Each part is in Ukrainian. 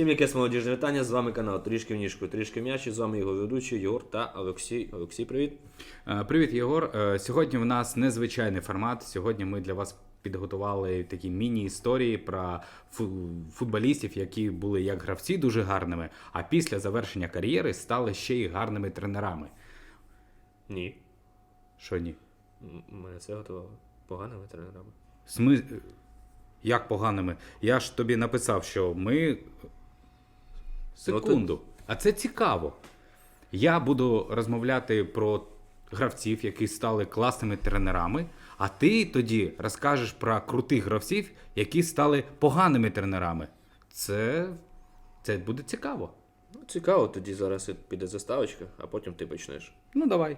Всім якесь молодіжне вітання, з вами канал Трішки в ніжку, трішки м'ячі, з вами його ведучий Єгор та Олексій. Олексій, привіт. Е, Привіт, Єгор. Е, Сьогодні в нас незвичайний формат. Сьогодні ми для вас підготували такі міні-історії про футболістів, які були як гравці дуже гарними, а після завершення кар'єри стали ще й гарними тренерами. Ні. Що ні? Мене це готувало поганими тренерами. Сми... Як поганими? Я ж тобі написав, що ми. Секунду. А це цікаво. Я буду розмовляти про гравців, які стали класними тренерами, а ти тоді розкажеш про крутих гравців, які стали поганими тренерами. Це, це буде цікаво. Ну, цікаво, тоді зараз піде заставочка, а потім ти почнеш. Ну, давай.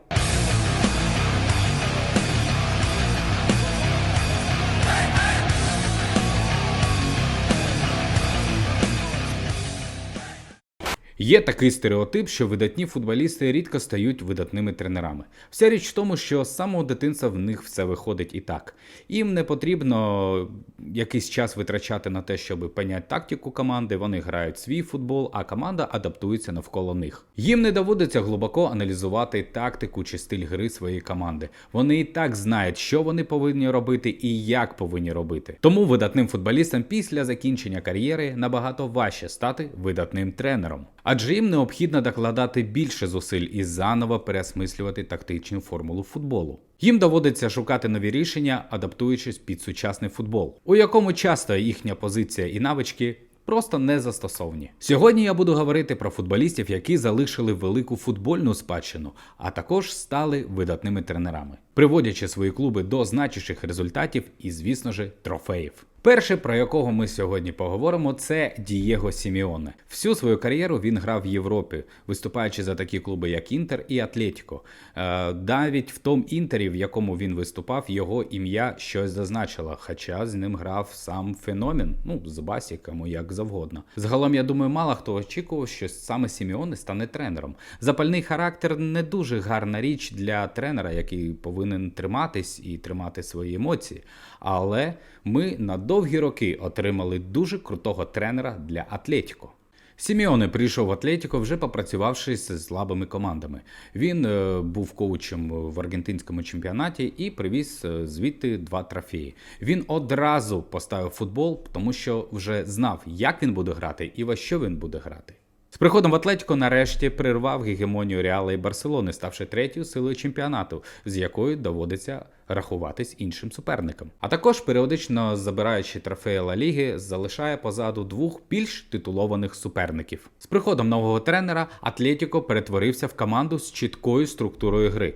Є такий стереотип, що видатні футболісти рідко стають видатними тренерами. Вся річ в тому, що з самого дитинства в них все виходить і так. Їм не потрібно якийсь час витрачати на те, щоб поняти тактику команди. Вони грають свій футбол, а команда адаптується навколо них. Їм не доводиться глибоко аналізувати тактику чи стиль гри своєї команди. Вони і так знають, що вони повинні робити і як повинні робити. Тому видатним футболістам після закінчення кар'єри набагато важче стати видатним тренером. Адже їм необхідно докладати більше зусиль і заново переосмислювати тактичну формулу футболу. Їм доводиться шукати нові рішення, адаптуючись під сучасний футбол, у якому часто їхня позиція і навички просто не застосовані. Сьогодні я буду говорити про футболістів, які залишили велику футбольну спадщину, а також стали видатними тренерами, приводячи свої клуби до значущих результатів і, звісно ж, трофеїв. Перше, про якого ми сьогодні поговоримо, це Дієго Сіміоне. Всю свою кар'єру він грав в Європі, виступаючи за такі клуби, як Інтер і Атлетіко. Е, навіть в тому інтері, в якому він виступав, його ім'я щось зазначило, хоча з ним грав сам феномен, ну з Басі, кому як завгодно. Загалом, я думаю, мало хто очікував, що саме Сіміоне стане тренером. Запальний характер не дуже гарна річ для тренера, який повинен триматись і тримати свої емоції. Але ми на довгі роки отримали дуже крутого тренера для Атлетіко. Сіміоне прийшов в Атлетіко, вже попрацювавши з слабими командами. Він е, був коучем в аргентинському чемпіонаті і привіз е, звідти два трофеї. Він одразу поставив футбол, тому що вже знав, як він буде грати і во що він буде грати. З приходом в Атлетіко нарешті прирвав гегемонію Реала і Барселони, ставши третьою силою чемпіонату, з якою доводиться рахуватись іншим суперникам. А також періодично забираючи трофеї Ла Ліги, залишає позаду двох більш титулованих суперників. З приходом нового тренера Атлетіко перетворився в команду з чіткою структурою гри.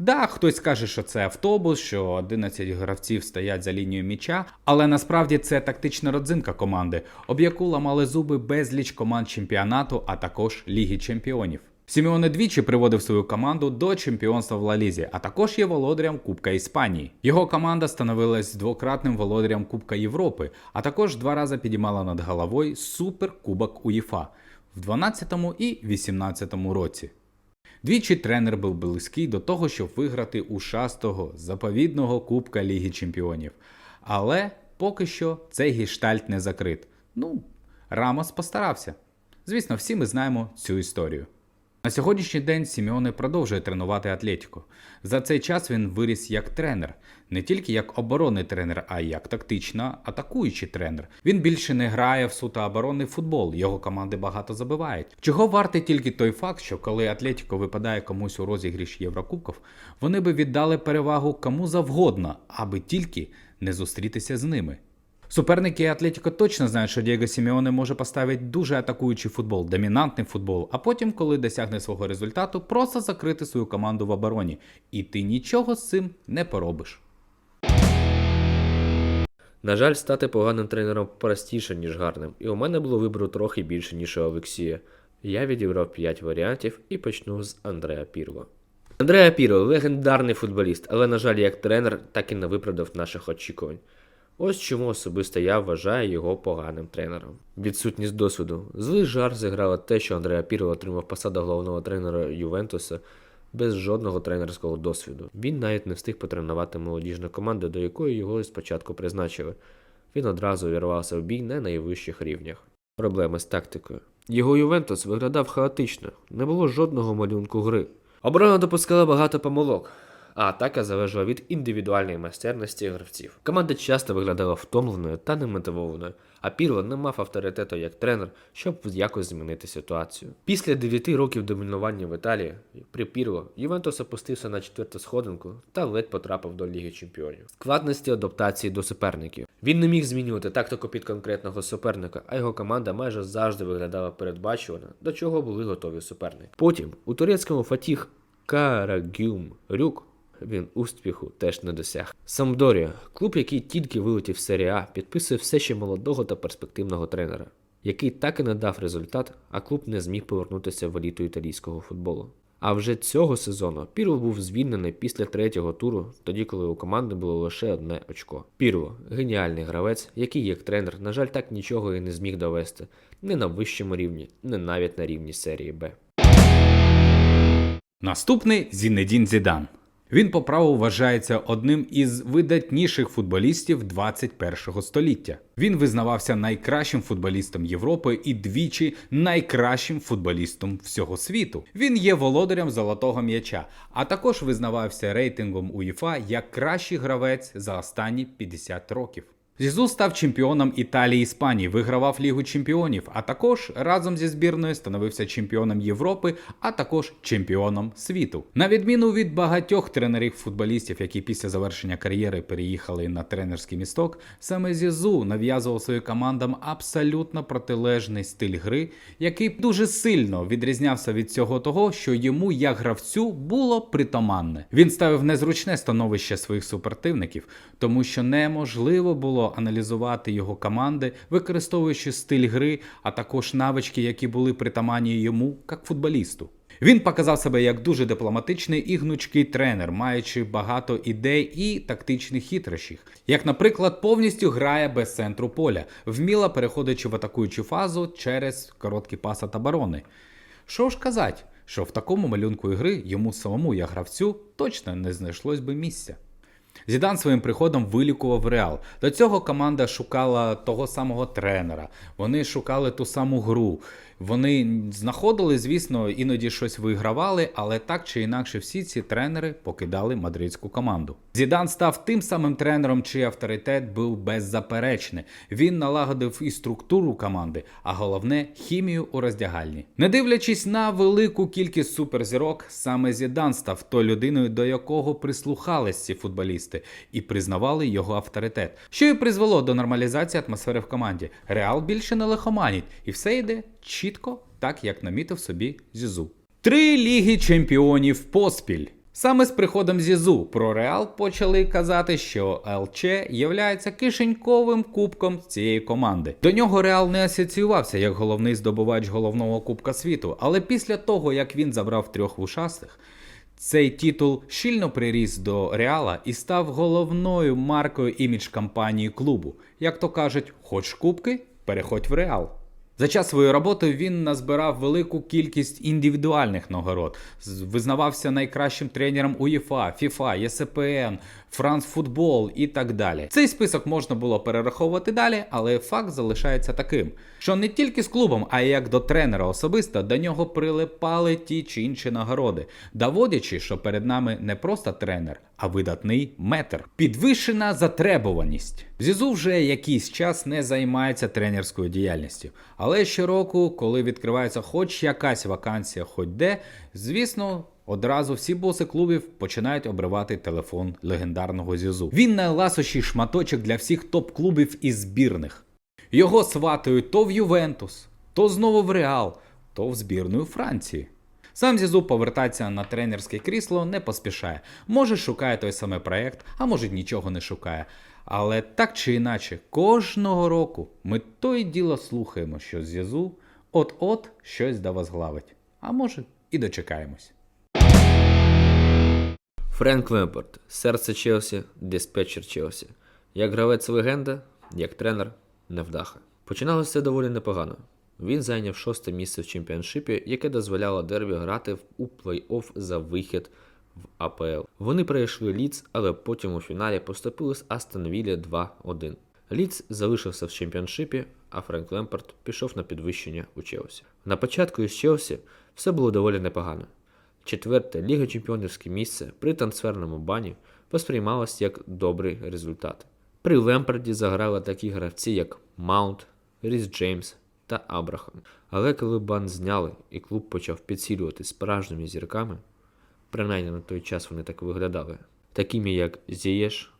Да, хтось скаже, що це автобус, що 11 гравців стоять за лінією м'яча, але насправді це тактична родзинка команди, об яку ламали зуби безліч команд чемпіонату, а також Ліги Чемпіонів. Сімеоне двічі приводив свою команду до чемпіонства в Ла Лізі, а також є володарем Кубка Іспанії. Його команда становилась двократним володарем Кубка Європи, а також два рази підіймала над головою Суперкубок УЄФА в 12 і 18 році. Двічі тренер був близький до того, щоб виграти у шастого заповідного Кубка Ліги Чемпіонів. Але поки що цей гештальт не закрит. Ну, Рамос постарався. Звісно, всі ми знаємо цю історію. На сьогоднішній день Сімеоне продовжує тренувати Атлетіко. За цей час він виріс як тренер, не тільки як оборонний тренер, а й як тактично атакуючий тренер. Він більше не грає в суто оборонний футбол, його команди багато забивають. Чого вартий тільки той факт, що коли Атлетіко випадає комусь у розігріш Єврокубків, вони би віддали перевагу кому завгодно, аби тільки не зустрітися з ними. Суперники Атлетіко точно знають, що Дієго Сімеоне може поставити дуже атакуючий футбол, домінантний футбол, а потім, коли досягне свого результату, просто закрити свою команду в обороні. І ти нічого з цим не поробиш. На жаль, стати поганим тренером простіше, ніж гарним, і у мене було вибору трохи більше, ніж у Олексія. Я відібрав 5 варіантів і почну з Андреа Пірло. Андреа Пірло легендарний футболіст, але, на жаль, як тренер, так і не виправдав наших очікувань. Ось чому особисто я вважаю його поганим тренером. Відсутність досвіду. Злий жар зіграло те, що Андреа Пірло отримав посаду головного тренера Ювентуса без жодного тренерського досвіду. Він навіть не встиг потренувати молодіжну команду, до якої його спочатку призначили. Він одразу увірвався в бій на найвищих рівнях. проблеми з тактикою. Його Ювентус виглядав хаотично, не було жодного малюнку гри. Оборона допускала багато помилок, а атака залежала від індивідуальної майстерності гравців. Команда часто виглядала втомленою та немотивованою, а Пірло не мав авторитету як тренер, щоб якось змінити ситуацію. Після 9 років домінування в Італії при Пірло Ювентус опустився на четверту сходинку та ледь потрапив до Ліги Чемпіонів. Складності адаптації до суперників. Він не міг змінювати тактику під конкретного суперника, а його команда майже завжди виглядала передбачувано, до чого були готові суперники. Потім у турецькому Фатіх Карагюм Рюк він успіху теж не досяг. Самдорія, клуб, який тільки вилетів з А, підписує все ще молодого та перспективного тренера, який так і не дав результат, а клуб не зміг повернутися в еліту італійського футболу. А вже цього сезону Пірло був звільнений після третього туру, тоді коли у команди було лише одне очко. Пірло геніальний гравець, який як тренер, на жаль, так нічого і не зміг довести не на вищому рівні, не навіть на рівні серії Б. Наступний Зінедін Зідан. Він по праву вважається одним із видатніших футболістів 21-го століття. Він визнавався найкращим футболістом Європи і двічі найкращим футболістом всього світу. Він є володарем золотого м'яча, а також визнавався рейтингом УЄФА як кращий гравець за останні 50 років. Зізу став чемпіоном Італії Іспанії, вигравав Лігу чемпіонів, а також разом зі збірною становився чемпіоном Європи, а також чемпіоном світу. На відміну від багатьох тренерів-футболістів, які після завершення кар'єри переїхали на тренерський місток, саме Зізу нав'язував своїм командам абсолютно протилежний стиль гри, який дуже сильно відрізнявся від цього того, що йому як гравцю було притаманне. Він ставив незручне становище своїх супротивників, тому що неможливо було аналізувати його команди, використовуючи стиль гри, а також навички, які були притаманні йому як футболісту. Він показав себе як дуже дипломатичний і гнучкий тренер, маючи багато ідей і тактичних хитрощів. Як, наприклад, повністю грає без центру поля, вміло переходячи в атакуючу фазу через короткі паса та барони. Що ж казати, що в такому малюнку ігри йому самому, як гравцю, точно не знайшлось би місця. Зідан своїм приходом вилікував Реал. До цього команда шукала того самого тренера. Вони шукали ту саму гру. Вони знаходили, звісно, іноді щось вигравали, але так чи інакше всі ці тренери покидали мадридську команду. Зідан став тим самим тренером, чий авторитет був беззаперечний. Він налагодив і структуру команди, а головне хімію у роздягальні. Не дивлячись на велику кількість суперзірок, саме Зідан став тою людиною, до якого прислухались ці футболісти і признавали його авторитет, що і призвело до нормалізації атмосфери в команді. Реал більше не лихоманить, і все йде чітко, так як намітив собі Зізу. Три ліги чемпіонів поспіль. Саме з приходом Зізу про Реал почали казати, що ЛЧ являється кишеньковим кубком цієї команди. До нього Реал не асоціювався як головний здобувач головного кубка світу, але після того як він забрав трьох вушастих, цей титул щільно приріс до Реала і став головною маркою імідж кампанії клубу. Як то кажуть, хоч кубки, переходь в Реал. За час своєї роботи він назбирав велику кількість індивідуальних нагород, визнавався найкращим тренером УЄФА, ФІФА, ЄСПН, Франс Футбол і так далі. Цей список можна було перераховувати далі, але факт залишається таким, що не тільки з клубом, а й як до тренера особисто до нього прилипали ті чи інші нагороди, доводячи, що перед нами не просто тренер, а видатний метр. Підвищена затребуваність. Зізу вже якийсь час не займається тренерською діяльністю, але щороку, коли відкривається хоч якась вакансія, хоч де, звісно. Одразу всі боси клубів починають обривати телефон легендарного Зізу. Він найласощий шматочок для всіх топ-клубів і збірних. Його сватають то в Ювентус, то знову в Реал, то в збірну Франції. Сам Зізу повертатися на тренерське крісло не поспішає. Може, шукає той самий проект, а може нічого не шукає. Але так чи іначе, кожного року ми то й діло слухаємо, що Зізу от-от щось да возглавить. А може, і дочекаємось. Френк Лемпорт, серце Челсі, диспетчер Челсі. Як гравець легенда, як тренер невдаха. Починалося все доволі непогано. Він зайняв шосте місце в чемпіоншипі, яке дозволяло Дербі грати у плей-офф за вихід в АПЛ. Вони пройшли Ліц, але потім у фіналі поступили з Астон Віллі 2-1. Ліц залишився в чемпіоншипі, а Френк Лемпард пішов на підвищення у Челсі. На початку із Челсі все було доволі непогано. Четверте Ліга Чемпіонівське місце при трансферному бані сприймалось як добрий результат. При Лемпарді заграли такі гравці, як Маунт, Ріс Джеймс та Абрахам. Але коли бан зняли і клуб почав підсилювати справжніми зірками, принаймні на той час вони так виглядали, такими як Зієш,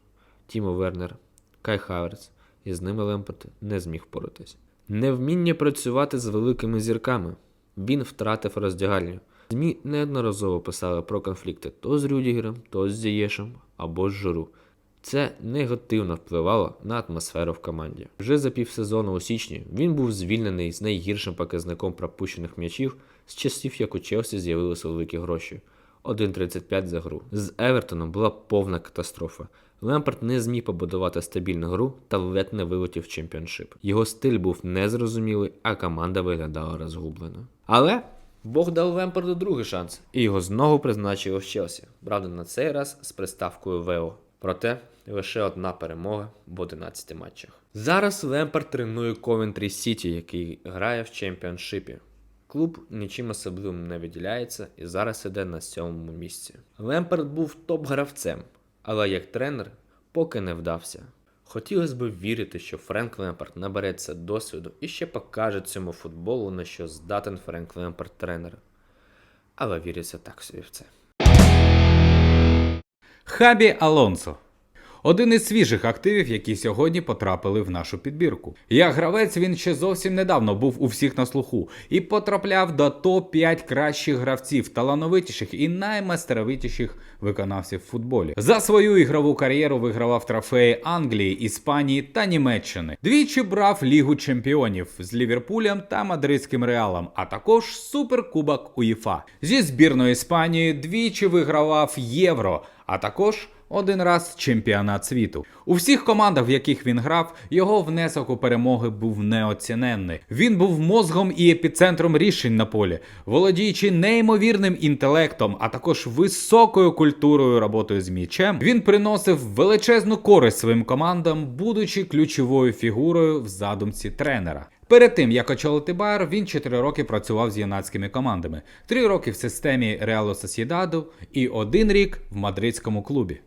Тімо Вернер, Кай Хаверц, і з ними Лемпард не зміг впоратись. Невміння працювати з великими зірками. Він втратив роздягальню. ЗМІ неодноразово писали про конфлікти то з Рюдігером, то з Зієшем або з Журу. Це негативно впливало на атмосферу в команді. Вже за півсезону у січні він був звільнений з найгіршим показником пропущених м'ячів з часів, як у Челсі з'явилися великі гроші 1.35 за гру. З Евертоном була повна катастрофа. Лемпард не зміг побудувати стабільну гру та ледь не вилетів в чемпіоншип. Його стиль був незрозумілий, а команда виглядала розгублено. Але Бог дав Лемпарду другий шанс, і його знову призначили в Челсі. Правда, на цей раз з приставкою ВЕО. Проте лише одна перемога в 11 матчах. Зараз Лемпард тренує Ковентрі Сіті, який грає в чемпіоншипі. Клуб нічим особливим не виділяється і зараз іде на сьомому місці. Лемпард був топ-гравцем, але як тренер поки не вдався. Хотілося б вірити, що Френк Лемпард набереться досвіду і ще покаже цьому футболу, на що здатен Френк Лемпард тренер. Але віриться так собі в це. Хабі Алонсо. Один із свіжих активів, які сьогодні потрапили в нашу підбірку. Як гравець він ще зовсім недавно був у всіх на слуху і потрапляв до топ-5 кращих гравців, талановитіших і наймастеровитіших виконавців в футболі. За свою ігрову кар'єру вигравав трофеї Англії, Іспанії та Німеччини. Двічі брав Лігу чемпіонів з Ліверпулем та Мадридським Реалом, а також Суперкубок УЄФА. Зі збірної Іспанії двічі вигравав Євро, а також один раз чемпіонат світу. У всіх командах, в яких він грав, його внесок у перемоги був неоціненний. Він був мозгом і епіцентром рішень на полі, володіючи неймовірним інтелектом, а також високою культурою роботою з м'ячем. Він приносив величезну користь своїм командам, будучи ключовою фігурою в задумці тренера. Перед тим як очолити Байер, він 4 роки працював з юнацькими командами, 3 роки в системі Реалу Сосідаду і один рік в мадридському клубі.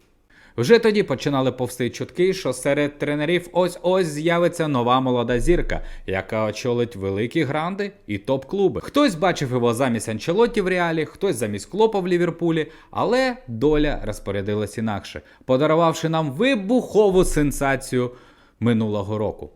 Вже тоді починали повсти чутки, що серед тренерів ось-ось з'явиться нова молода зірка, яка очолить великі гранди і топ-клуби. Хтось бачив його замість Анчелотті в реалі, хтось замість Клопа в Ліверпулі, але доля розпорядилась інакше, подарувавши нам вибухову сенсацію минулого року.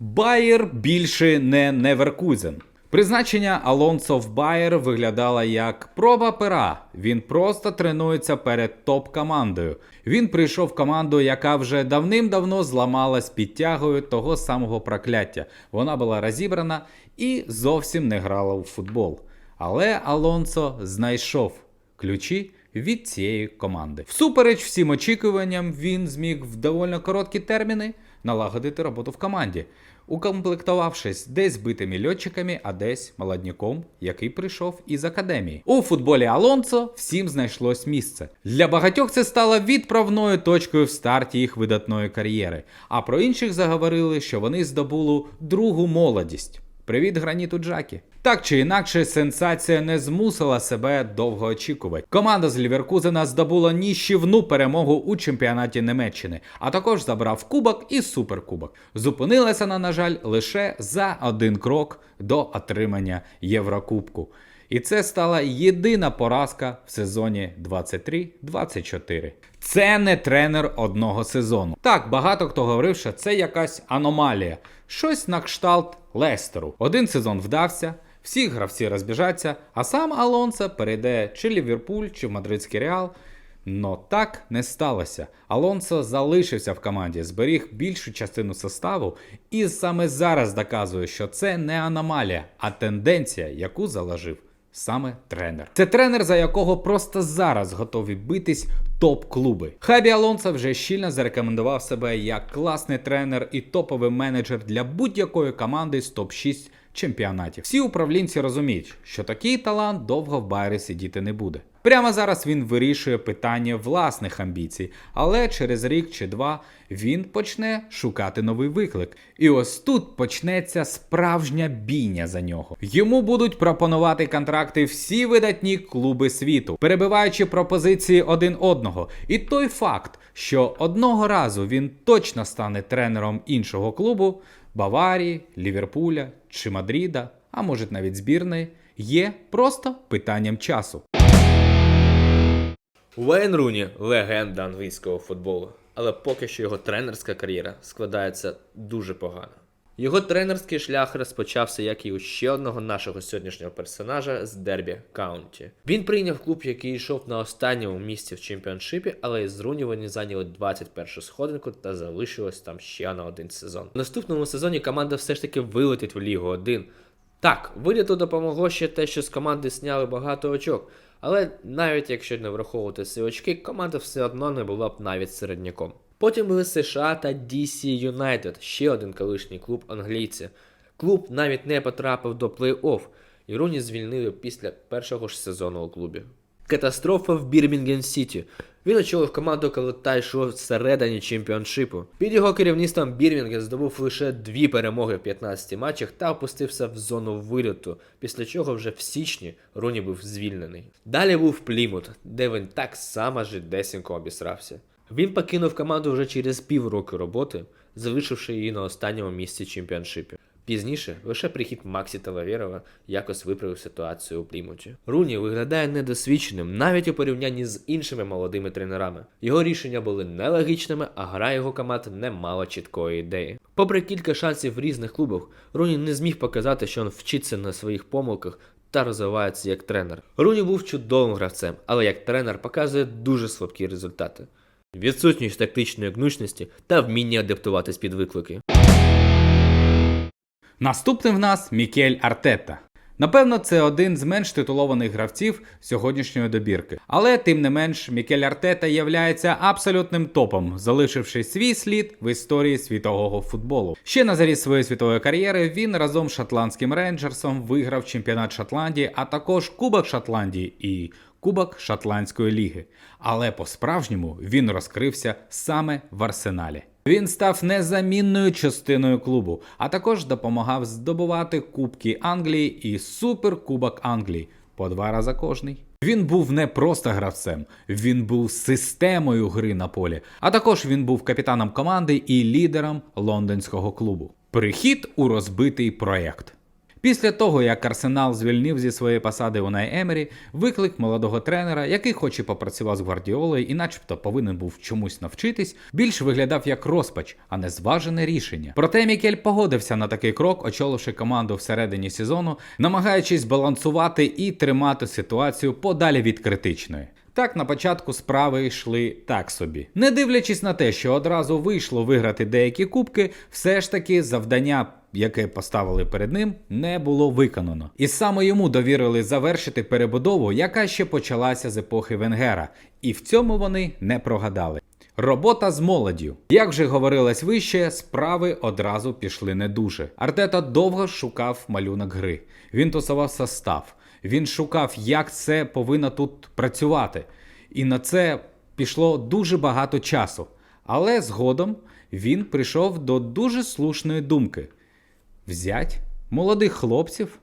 Байер більше не Неверкузен. Призначення Алонсо в Байер виглядало як проба пера. Він просто тренується перед топ-командою. Він прийшов в команду, яка вже давним-давно зламалась під тягою того самого прокляття. Вона була розібрана і зовсім не грала у футбол. Але Алонсо знайшов ключі від цієї команди. Всупереч всім очікуванням, він зміг в доволі короткі терміни налагодити роботу в команді, укомплектувавшись десь битими льотчиками, а десь молодняком, який прийшов із академії. У футболі Алонсо всім знайшлось місце. Для багатьох це стало відправною точкою в старті їх видатної кар'єри. А про інших заговорили, що вони здобули другу молодість. Привіт, граніту Джакі. Так чи інакше, сенсація не змусила себе довго очікувати. Команда з Ліверкузена здобула ніщівну перемогу у чемпіонаті Німеччини, а також забрав кубок і суперкубок. Зупинилася вона, на жаль, лише за один крок до отримання Єврокубку. І це стала єдина поразка в сезоні 23-24. Це не тренер одного сезону. Так, багато хто говорив, що це якась аномалія, щось на кшталт Лестеру. Один сезон вдався, всі гравці розбіжаться, а сам Алонсо перейде чи Ліверпуль, чи в Мадридський Реал. Но так не сталося. Алонсо залишився в команді, зберіг більшу частину составу і саме зараз доказує, що це не аномалія, а тенденція, яку заложив саме тренер. Це тренер, за якого просто зараз готові битись топ-клуби. Хабі Алонсо вже щільно зарекомендував себе як класний тренер і топовий менеджер для будь-якої команди з топ-6 чемпіонатів. Всі управлінці розуміють, що такий талант довго в Байері сидіти не буде. Прямо зараз він вирішує питання власних амбіцій, але через рік чи два він почне шукати новий виклик. І ось тут почнеться справжня бійня за нього. Йому будуть пропонувати контракти всі видатні клуби світу, перебиваючи пропозиції один одного. І той факт, що одного разу він точно стане тренером іншого клубу Баварії, Ліверпуля чи Мадріда, а може навіть збірної, є просто питанням часу. Уейн Руні легенда англійського футболу, але поки що його тренерська кар'єра складається дуже погано. Його тренерський шлях розпочався, як і у ще одного нашого сьогоднішнього персонажа з Дербі Каунті. Він прийняв клуб, який йшов на останньому місці в чемпіоншипі, але із Руні вони зайняли 21-шу сходинку та залишилось там ще на один сезон. У наступному сезоні команда все ж таки вилетить в Лігу 1. Так, виліту допомогло ще те, що з команди сняли багато очок. Але навіть якщо не враховувати ці очки, команда все одно не була б навіть середняком. Потім були США та DC United, ще один колишній клуб англійці. Клуб навіть не потрапив до плей-офф, і звільнили після першого ж сезону у клубі. Катастрофа в Бірмінгем Сіті. Він очолив команду, коли та йшов всередині чемпіоншипу. Під його керівництвом Бірмінген здобув лише дві перемоги в 15 матчах та опустився в зону виліту, після чого вже в січні Руні був звільнений. Далі був Плімут, де він так само жидесенько обісрався. Він покинув команду вже через півроку роботи, залишивши її на останньому місці чемпіоншипі. Пізніше лише прихід Максі Талавєрова якось виправив ситуацію у Плімуті. Руні виглядає недосвідченим навіть у порівнянні з іншими молодими тренерами. Його рішення були нелогічними, а гра його команд не мала чіткої ідеї. Попри кілька шансів в різних клубах, Руні не зміг показати, що він вчиться на своїх помилках та розвивається як тренер. Руні був чудовим гравцем, але як тренер показує дуже слабкі результати. Відсутність тактичної гнучності та вміння адаптуватись під виклики. Наступним в нас Мікель Артета. Напевно, це один з менш титулованих гравців сьогоднішньої добірки. Але тим не менш, Мікель Артета являється абсолютним топом, залишивши свій слід в історії світового футболу. Ще на зарі своєї світової кар'єри він разом з шотландським рейнджерсом виграв чемпіонат Шотландії, а також Кубок Шотландії і Кубок Шотландської ліги. Але по-справжньому він розкрився саме в арсеналі. Він став незамінною частиною клубу, а також допомагав здобувати Кубки Англії і Суперкубок Англії по два рази кожний. Він був не просто гравцем, він був системою гри на полі, а також він був капітаном команди і лідером лондонського клубу. Прихід у розбитий проєкт. Після того, як Арсенал звільнив зі своєї посади Унай Емері, виклик молодого тренера, який хоч і попрацював з Гвардіолою і начебто повинен був чомусь навчитись, більш виглядав як розпач, а не зважене рішення. Проте Мікель погодився на такий крок, очоливши команду всередині сезону, намагаючись балансувати і тримати ситуацію подалі від критичної. Так на початку справи йшли так собі. Не дивлячись на те, що одразу вийшло виграти деякі кубки, все ж таки завдання, яке поставили перед ним, не було виконано. І саме йому довірили завершити перебудову, яка ще почалася з епохи Венгера, і в цьому вони не прогадали. Робота з молоддю. Як вже говорилось вище, справи одразу пішли не дуже. Артета довго шукав малюнок гри. Він тусував состав. Він шукав, як це повинно тут працювати. І на це пішло дуже багато часу. Але згодом він прийшов до дуже слушної думки: взять молодих хлопців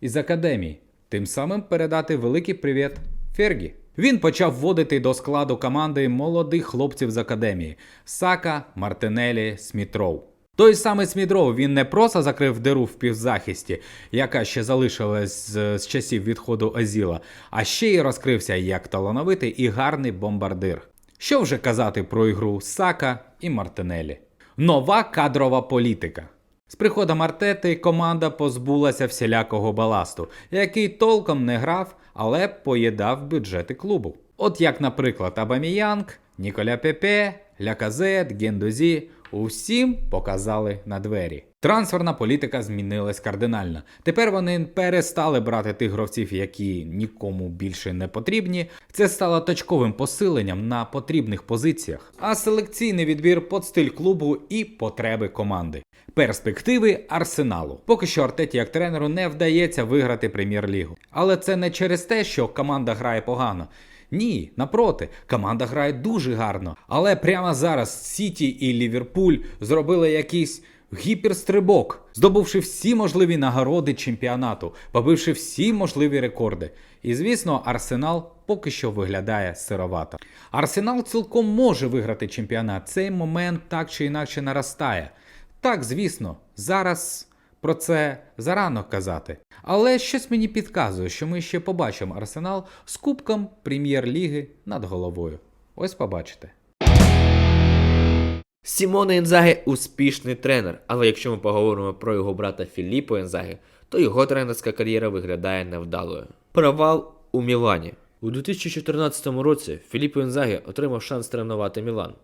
із академії, тим самим передати великий привіт Фергі. Він почав вводити до складу команди молодих хлопців з академії Сака, Мартинелі, Смітроу. Той самий Смітроу він не просто закрив диру в півзахисті, яка ще залишилась з, з часів відходу Азіла, а ще й розкрився як талановитий і гарний бомбардир. Що вже казати про ігру Сака і Мартинелі? Нова кадрова політика. З приходом Артети команда позбулася всілякого баласту, який толком не грав, але поїдав бюджети клубу. От як, наприклад, Абаміянг, Ніколя Пепе, Ляказет, Гендузі Усім показали на двері. Трансферна політика змінилась кардинально. Тепер вони перестали брати тих гравців, які нікому більше не потрібні. Це стало точковим посиленням на потрібних позиціях, а селекційний відбір під стиль клубу і потреби команди. Перспективи арсеналу. Поки що Артеті як тренеру не вдається виграти прем'єр-лігу. Але це не через те, що команда грає погано. Ні, напроти, команда грає дуже гарно. Але прямо зараз Сіті і Ліверпуль зробили якийсь гіперстрибок, здобувши всі можливі нагороди чемпіонату, побивши всі можливі рекорди. І звісно, Арсенал поки що виглядає сировато. Арсенал цілком може виграти чемпіонат. Цей момент так чи інакше наростає. Так, звісно, зараз про це зарано казати. Але щось мені підказує, що ми ще побачимо Арсенал з кубком прем'єр-ліги над головою. Ось побачите. Сімоне Інзагі успішний тренер, але якщо ми поговоримо про його брата Філіппо Інзагі, то його тренерська кар'єра виглядає невдалою. Провал у Мілані. У 2014 році Філіппо Інзагі отримав шанс тренувати Мілан,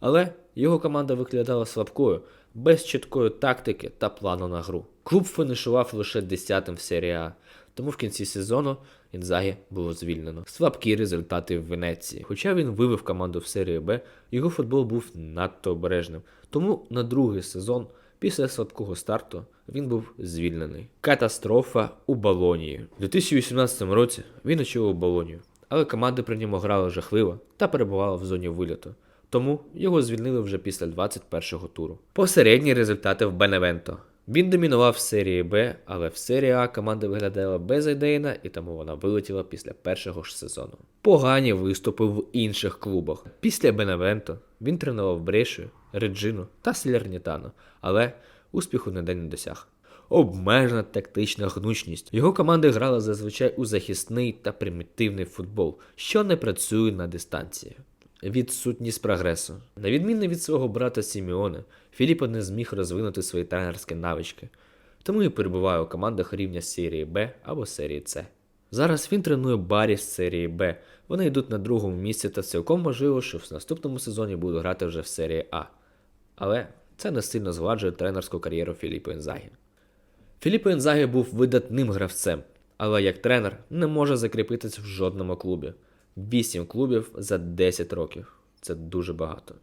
але його команда виглядала слабкою, без чіткої тактики та плану на гру. Клуб фінішував лише 10-тим в серії А, тому в кінці сезону Інзагі було звільнено. Слабкі результати в Венеції. Хоча він вивів команду в серії Б, його футбол був надто обережним. Тому на другий сезон, після слабкого старту, він був звільнений. Катастрофа у Болонії. У 2018 році він очолив Болонію, але команди при ньому грали жахливо та перебували в зоні виліту. Тому його звільнили вже після 21-го туру. Посередні результати в Беневенто. Він домінував в серії Б, але в серії А команда виглядала безідейна і тому вона вилетіла після першого ж сезону. Погані виступи в інших клубах. Після Беневенто він тренував Брешію, Реджину та Слернітану, але успіху ніде не досяг. Обмежена тактична гнучність. Його команди грали зазвичай у захисний та примітивний футбол, що не працює на дистанції. Відсутність прогресу. На відміну від свого брата Сіміоне, Філіппо не зміг розвинути свої тренерські навички, тому і перебуває у командах рівня серії Б або серії С. Зараз він тренує Барі з серії Б. Вони йдуть на другому місці та цілком можливо, що в наступному сезоні будуть грати вже в серії А. Але це не сильно згладжує тренерську кар'єру Філіппо Інзагі. Філіппо Інзагі був видатним гравцем, але як тренер не може закріпитися в жодному клубі. 8 клубів за 10 років. Це дуже багато.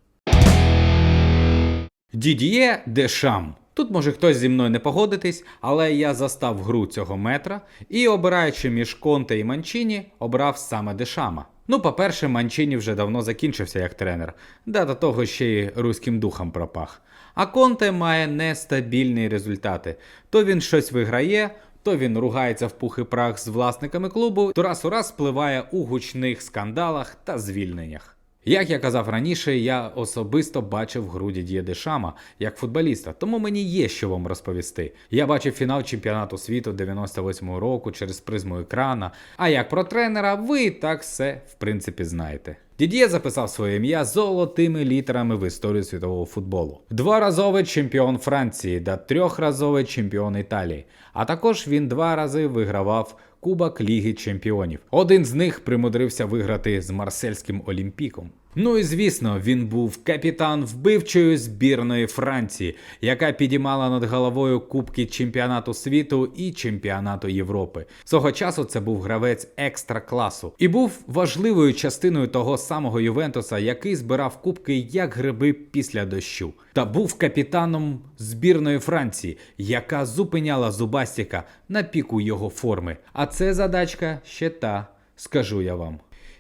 Дідіє Дешам. Тут може хтось зі мною не погодитись, але я застав гру цього метра і, обираючи між Конте і Манчіні, обрав саме Дешама. Ну, по-перше, Манчіні вже давно закінчився як тренер, да до того ще й руським духом пропах. А Конте має нестабільні результати. То він щось виграє, то він ругається в пух і прах з власниками клубу, то раз у раз спливає у гучних скандалах та звільненнях. Як я казав раніше, я особисто бачив груді Дід'є Дешама як футболіста, тому мені є що вам розповісти. Я бачив фінал чемпіонату світу 98-го року через призму екрана. А як про тренера, ви так все в принципі знаєте. Дід'є записав своє ім'я золотими літерами в історію світового футболу. Дворазовий чемпіон Франції та трьохразовий чемпіон Італії. А також він два рази вигравав Кубок Ліги Чемпіонів. Один з них примудрився виграти з Марсельським Олімпіком. Ну і звісно, він був капітан вбивчої збірної Франції, яка підіймала над головою кубки чемпіонату світу і чемпіонату Європи. Свого часу це був гравець екстра класу і був важливою частиною того самого Ювентуса, який збирав кубки як гриби після дощу, та був капітаном збірної Франції, яка зупиняла Зубастіка на піку його форми. А це задачка ще та, скажу я вам.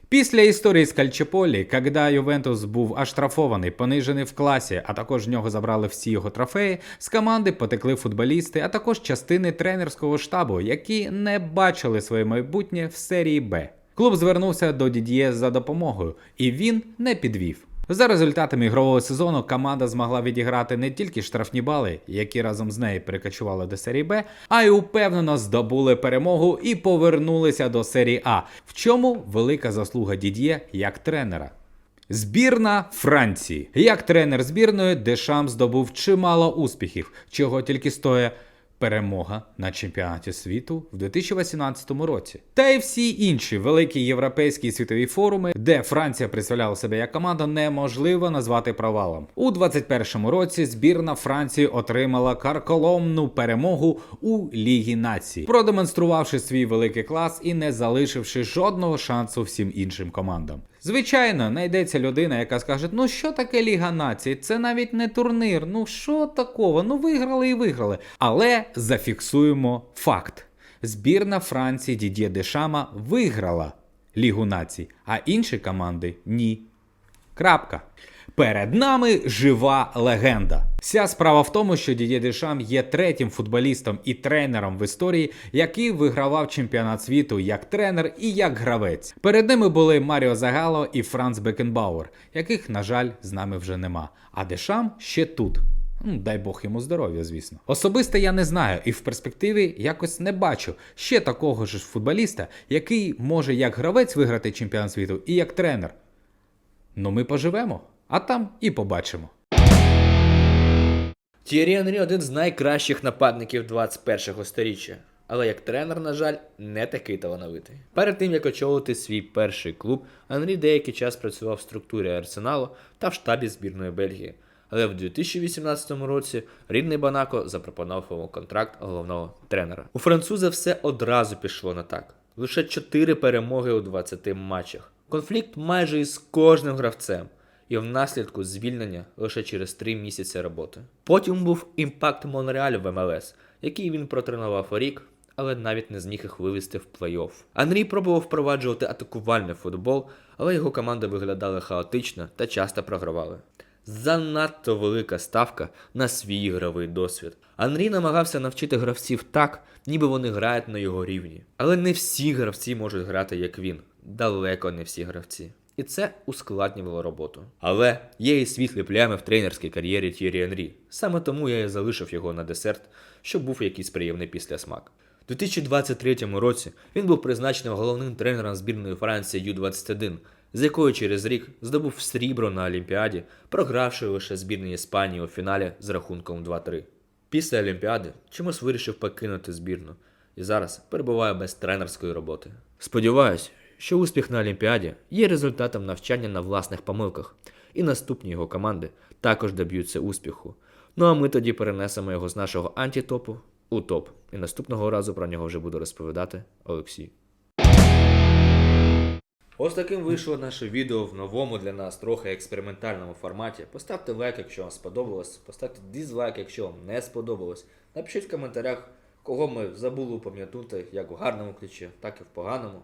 Після історії з Кальчеполі, коли Ювентус був оштрафований, понижений в класі, а також в нього забрали всі його трофеї, з команди потекли футболісти, а також частини тренерського штабу, які не бачили своє майбутнє в серії Б. Клуб звернувся до Дід'є за допомогою, і він не підвів. За результатами ігрового сезону команда змогла відіграти не тільки штрафні бали, які разом з нею перекочували до серії Б, а й упевнено здобули перемогу і повернулися до серії А, в чому велика заслуга Дід'є як тренера. Збірна Франції. Як тренер збірної, Дешам здобув чимало успіхів, чого тільки стоїть перемога на чемпіонаті світу в 2018 році. Та й всі інші великі європейські і світові форуми, де Франція представляла себе як команда, неможливо назвати провалом. У 2021 році збірна Франції отримала карколомну перемогу у Лігі Націй, продемонструвавши свій великий клас і не залишивши жодного шансу всім іншим командам. Звичайно, знайдеться людина, яка скаже: ну що таке Ліга Націй? Це навіть не турнір. Ну що такого? Ну виграли і виграли. Але зафіксуємо факт: збірна Франції Дідє Дешама виграла Лігу Націй, а інші команди ні. Крапка. Перед нами жива легенда. Вся справа в тому, що Дідє Дешам є третім футболістом і тренером в історії, який вигравав чемпіонат світу як тренер і як гравець. Перед ними були Маріо Загало і Франц Бекенбауер, яких, на жаль, з нами вже нема. А Дешам ще тут. Дай Бог йому здоров'я, звісно. Особисто я не знаю і в перспективі якось не бачу ще такого ж футболіста, який може як гравець виграти чемпіонат світу і як тренер. Ну, ми поживемо, а там і побачимо. Тірі Енрі один з найкращих нападників 21-го сторіччя. Але як тренер, на жаль, не такий талановитий. Перед тим як очолити свій перший клуб, Анрі деякий час працював в структурі Арсеналу та в штабі збірної Бельгії. Але в 2018 році рідний Банако запропонував контракт головного тренера. У француза все одразу пішло не так. Лише 4 перемоги у 20 матчах. Конфлікт майже із кожним гравцем і внаслідку звільнення лише через 3 місяці роботи. Потім був імпакт Монреаль в МЛС, який він протренував рік, але навіть не зміг їх вивести в плей-офф. Анрій пробував впроваджувати атакувальний футбол, але його команди виглядали хаотично та часто програвали. Занадто велика ставка на свій ігровий досвід. Анрій намагався навчити гравців так, ніби вони грають на його рівні. Але не всі гравці можуть грати як він. Далеко не всі гравці. І це ускладнювало роботу. Але є і світлі плями в тренерській кар'єрі Т'єрі Енрі. Саме тому я і залишив його на десерт, щоб був якийсь приємний післясмак. У 2023 році він був призначений головним тренером збірної Франції Ю-21, з якою через рік здобув срібло на Олімпіаді, програвши лише збірній Іспанії у фіналі з рахунком 2-3. Після Олімпіади чомусь вирішив покинути збірну і зараз перебуває без тренерської роботи. Сподіваюсь, що успіх на Олімпіаді є результатом навчання на власних помилках, і наступні його команди також доб'ються успіху. Ну а ми тоді перенесемо його з нашого антитопу у топ. І наступного разу про нього вже буду розповідати Олексій. Ось таким вийшло наше відео в новому для нас трохи експериментальному форматі. Поставте лайк, якщо вам сподобалось, поставте дізлайк, якщо вам не сподобалось. Напишіть в коментарях, кого ми забули упам'ятати, як в гарному ключі, так і в поганому.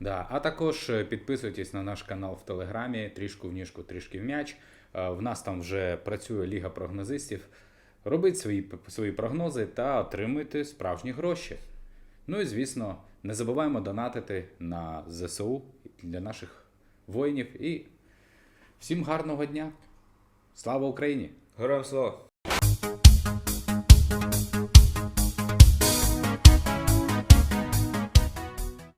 Да, а також е, підписуйтесь на наш канал в Телеграмі, трішку в ніжку, трішки в м'яч. Е, В нас там вже працює Ліга прогнозистів. Робіть свої, свої прогнози та отримуйте справжні гроші. Ну і звісно, не забуваємо донатити на ЗСУ для наших воїнів. І всім гарного дня! Слава Україні! Героям слава!